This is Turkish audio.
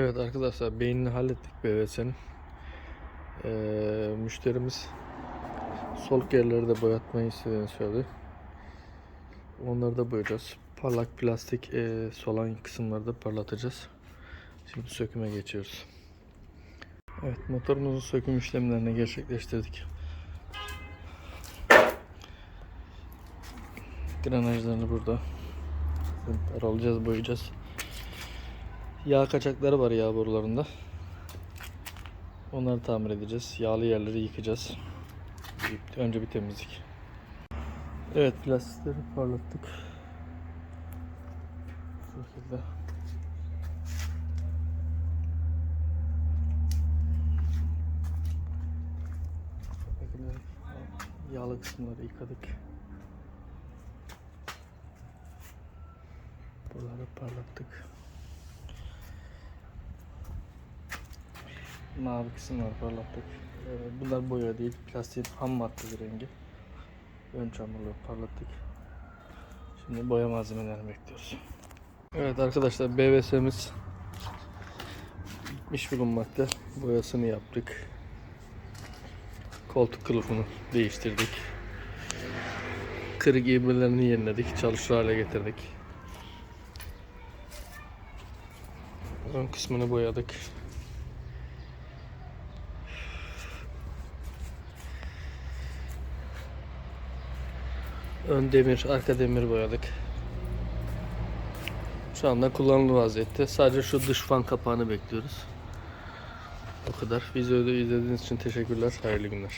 Evet arkadaşlar beynini hallettik BVS'nin. Ee, müşterimiz soluk yerleri de boyatmayı istediğini söyledi. Onları da boyayacağız. Parlak plastik e, solan kısımları da parlatacağız. Şimdi söküme geçiyoruz. Evet motorumuzun söküm işlemlerini gerçekleştirdik. Granajlarını burada aralayacağız, boyayacağız. Yağ kaçakları var yağ borularında. Onları tamir edeceğiz. Yağlı yerleri yıkacağız. Önce bir temizlik. Evet plastikleri parlattık. Bu şekilde Yağlı kısımları yıkadık. Buraları parlattık. Mavi kısımları parlattık. Ee, Bunlar boya değil, plastiğin ham maddesi rengi. Ön çamurluğu parlattık. Şimdi boya malzemelerini bekliyoruz. Evet arkadaşlar BVS'miz bitmiş bulunmakta. Boyasını yaptık. Koltuk kılıfını değiştirdik. Kırık ibrelerini yeniledik. Çalışır hale getirdik. Ön kısmını boyadık. Ön demir, arka demir boyadık. Şu anda kullanılı vaziyette. Sadece şu dış fan kapağını bekliyoruz. O kadar. Videoyu izlediğiniz için teşekkürler. Hayırlı günler.